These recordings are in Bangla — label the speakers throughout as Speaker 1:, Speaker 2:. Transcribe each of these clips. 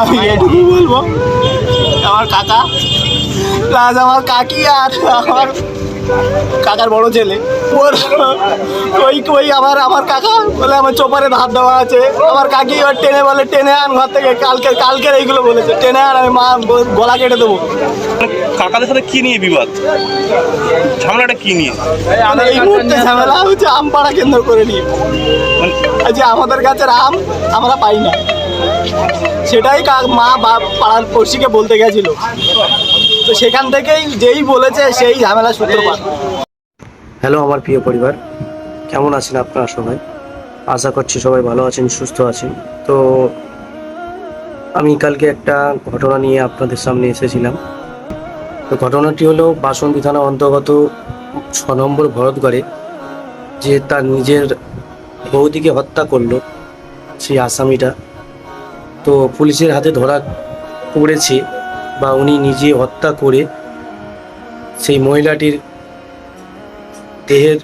Speaker 1: আমি এটুকু বলব। আমার কাকা। প্লাস আমার কাকি আর আমার কাকার বড় ছেলে। ওর ওই ওই আবার আমার কাকা বলে আমার চোপারে ধার দেওয়া আছে। আমার কাকি ওর টেনে বলে টেনে আন ঘর থেকে। কালকে কালকের এইগুলো বলেছে। টেনে আন আমি মা গলা কেটে দেবো।
Speaker 2: কাকাদের সাথে কি নিয়ে বিবাদ? ঝামেলাটা কি নিয়ে?
Speaker 1: এই মুহূর্তে ঝামেলা হচ্ছে আম পাড়া কেন্দ্র করে নিয়ে।
Speaker 2: মানে
Speaker 1: যে আমাদের গাছের আম আমরা পাই না। সেটাই মা বা পাড়ার পড়শিকে বলতে গেছিল। তো সেখান থেকেই যেই বলেছে সেই ঝামেলা সূত্রপাত।
Speaker 3: হ্যালো আমার প্রিয় পরিবার। কেমন আছেন আপনারা সবাই? আশা করছি সবাই ভালো আছেন, সুস্থ আছেন। তো আমি কালকে একটা ঘটনা নিয়ে আপনাদের সামনে এসেছিলাম। তো ঘটনাটি হলো বাসন্তী থানা অন্তর্গত ছ নম্বর ভরতগড়ে, যে তার নিজের বৌদিকে হত্যা করল, সেই আসামিটা। তো পুলিশের হাতে ধরা পড়েছে বা উনি নিজে হত্যা করে সেই মহিলাটির দেহের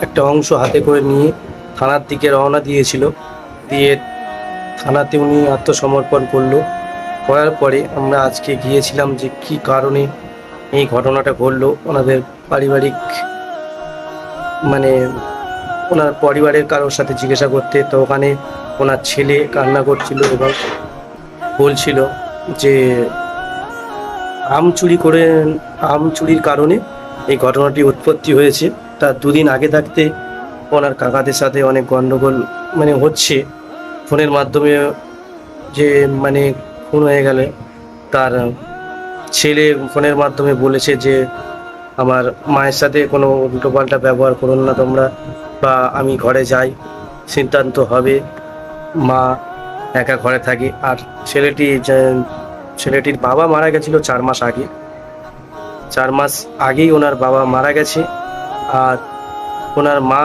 Speaker 3: একটা অংশ হাতে করে নিয়ে থানার দিকে রওনা দিয়েছিল। দিয়ে থানাতে উনি আত্মসমর্পণ করল। করার পরে আমরা আজকে গিয়েছিলাম যে কি কারণে এই ঘটনাটা ঘটলো। ওনাদের পারিবারিক মানে ওনার পরিবারের কারোর সাথে জিজ্ঞাসা করতে, তো ওখানে ওনার ছেলে কান্না করছিল এবং বলছিল যে, আম চুরি করে, আম চুরির কারণে এই ঘটনাটি উৎপত্তি হয়েছে। তার দুদিন আগে থাকতে ওনার কাকাদের সাথে অনেক গণ্ডগোল মানে হচ্ছে। ফোনের মাধ্যমে যে মানে খুন হয়ে গেলে তার ছেলে ফোনের মাধ্যমে বলেছে যে, আমার মায়ের সাথে কোনো উল্টোপাল্টা ব্যবহার করুন না তোমরা। বা আমি ঘরে যাই, সিদ্ধান্ত হবে, মা একা ঘরে থাকে। আর ছেলেটি ছেলেটির বাবা মারা গেছিল চার মাস আগে। চার মাস আগেই ওনার বাবা মারা গেছে। আর ওনার মা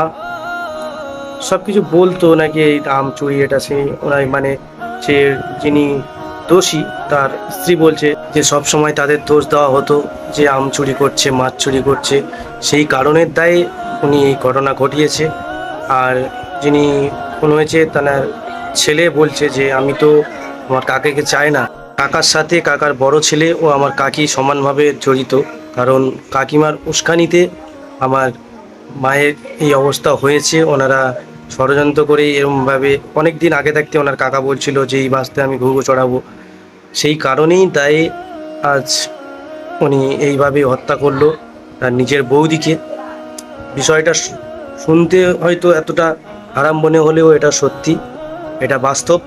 Speaker 3: সব কিছু বলতো নাকি এই আম চুরি, এটা সে ওনার মানে সে যিনি দোষী, তার স্ত্রী বলছে যে সব সময় তাদের দোষ দেওয়া হতো যে আম চুরি করছে, মাছ চুরি করছে। সেই কারণের দায়ে উনি এই ঘটনা ঘটিয়েছে। আর যিনি খুন হয়েছে তার ছেলে বলছে যে, আমি তো আমার কাকাকে চাই না। কাকার সাথে কাকার বড় ছেলে ও আমার কাকি সমানভাবে জড়িত। কারণ কাকিমার উস্কানিতে আমার মায়ের এই অবস্থা হয়েছে। ওনারা ষড়যন্ত্র করে এরমভাবে অনেক দিন আগে থাকতে ওনার কাকা বলছিল যে, এই বাসতে আমি ঘুঘু চড়াবো। সেই কারণেই দায়ে আজ উনি এইভাবে হত্যা করল তার নিজের বৌদিকে। বিষয়টা শুনতে হয়তো এতটা আরাম মনে হলেও এটা সত্যি, এটা বাস্তব।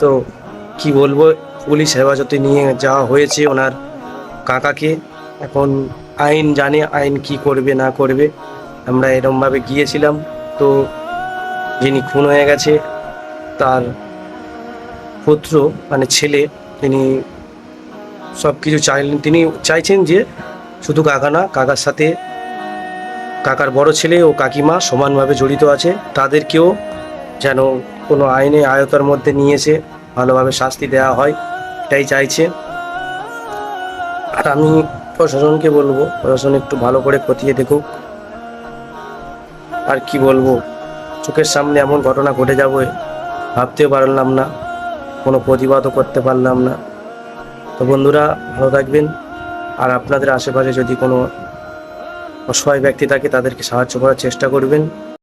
Speaker 3: তো কি বলব, পুলিশ হেফাজতে নিয়ে যাওয়া হয়েছে ওনার কাকাকে, এখন আইন জানে আইন কি করবে না করবে। আমরা এরমভাবে গিয়েছিলাম, তো যিনি খুন হয়ে গেছে, তার পুত্র মানে ছেলে, তিনি সব কিছু চাইলেন, তিনি চাইছেন যে শুধু কাকা না, কাকার সাথে কাকার বড় ছেলে ও কাকিমা সমানভাবে জড়িত আছে, তাদেরকেও যেন কোনো আইনে আয়তার মধ্যে নিয়ে এসে ভালোভাবে শাস্তি দেওয়া হয়, এটাই চাইছে। আর আমি প্রশাসনকে বলব, প্রশাসন একটু ভালো করে খতিয়ে দেখুক। আর কি বলব, চোখের সামনে এমন ঘটনা ঘটে যাবে, ভাবতেও পারলাম না, কোনো প্রতিবাদও করতে পারলাম না। তো বন্ধুরা, ভালো থাকবেন। আর আপনাদের আশেপাশে যদি কোনো অসহায় ব্যক্তি থাকে তাদেরকে সাহায্য করার চেষ্টা করবেন।